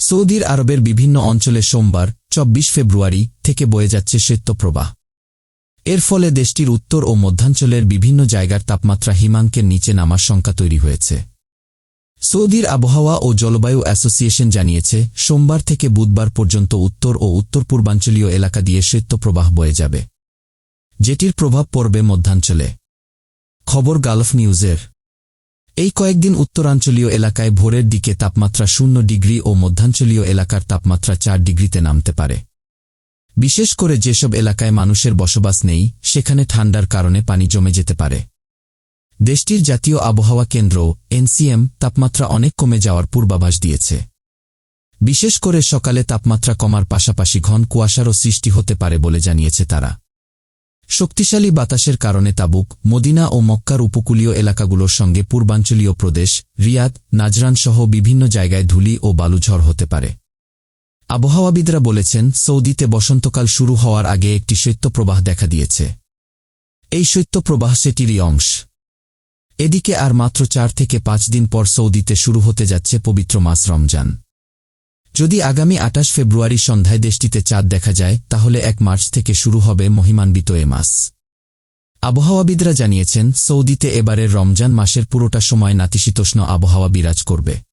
সৌদির আরবের বিভিন্ন অঞ্চলে সোমবার, চব্বিশ ফেব্রুয়ারি, থেকে বয়ে যাচ্ছে শৈত্যপ্রবাহ এর ফলে দেশটির উত্তর ও মধ্যাঞ্চলের বিভিন্ন জায়গার তাপমাত্রা হিমাঙ্কের নিচে নামার শঙ্কা তৈরি হয়েছে। সৌদির আবহাওয়া ও জলবায়ু অ্যাসোসিয়েশন জানিয়েছে, সোমবার থেকে বুধবার পর্যন্ত উত্তর ও উত্তর পূর্বাঞ্চলীয় এলাকা দিয়ে শৈত্যপ্রবাহ বয়ে যাবে। যেটির প্রভাব পড়বে মধ্যাঞ্চলে। খবর গালফ নিউজের। এই কয়েকদিন উত্তরাঞ্চলীয় এলাকায় ভোরের দিকে তাপমাত্রা শূন্য ডিগ্রি ও মধ্যাঞ্চলীয় এলাকার তাপমাত্রা চার ডিগ্রিতে নামতে পারে। বিশেষ করে যেসব এলাকায় মানুষের বসবাস নেই, সেখানে ঠান্ডার কারণে পানি জমে যেতে পারে। দেশটির জাতীয় আবহাওয়া কেন্দ্র, এনসিএম, তাপমাত্রা অনেক কমে যাওয়ার পূর্বাভাস দিয়েছে। বিশেষ করে সকালে তাপমাত্রা কমার পাশাপাশি ঘন কুয়াশারও সৃষ্টি হতে পারে বলে জানিয়েছে তারা। শক্তিশালী বাতাসের কারণে তাবুক, মদিনা ও মক্কার উপকূলীয় এলাকাগুলোর সঙ্গে পূর্বাঞ্চলীয় প্রদেশ, রিয়াদ, নাজরান সহ বিভিন্ন জায়গায় ধুলি ও বালুঝড় হতে পারে। আবহাওয়াবিদরা বলেছেন, সৌদিতে বসন্তকাল শুরু হওয়ার আগে একটি শৈত্যপ্রবাহ দেখা দিয়েছে। এই শৈত্যপ্রবাহ সেটিরই অংশ। এদিকে আর মাত্র চার থেকে পাঁচ দিন পর সৌদিতে শুরু হতে যাচ্ছে পবিত্র মাস রমজান। যদি আগামী আটাশ ফেব্রুয়ারি সন্ধ্যায় দেশটিতে চাঁদ দেখা যায়, তাহলে এক মার্চ থেকে শুরু হবে মহিমান্বিত এ মাস। আবহাওয়াবিদরা জানিয়েছেন, সৌদিতে এবারের রমজান মাসের পুরোটা সময় নাতিশীতোষ্ণ আবহাওয়া বিরাজ করবে।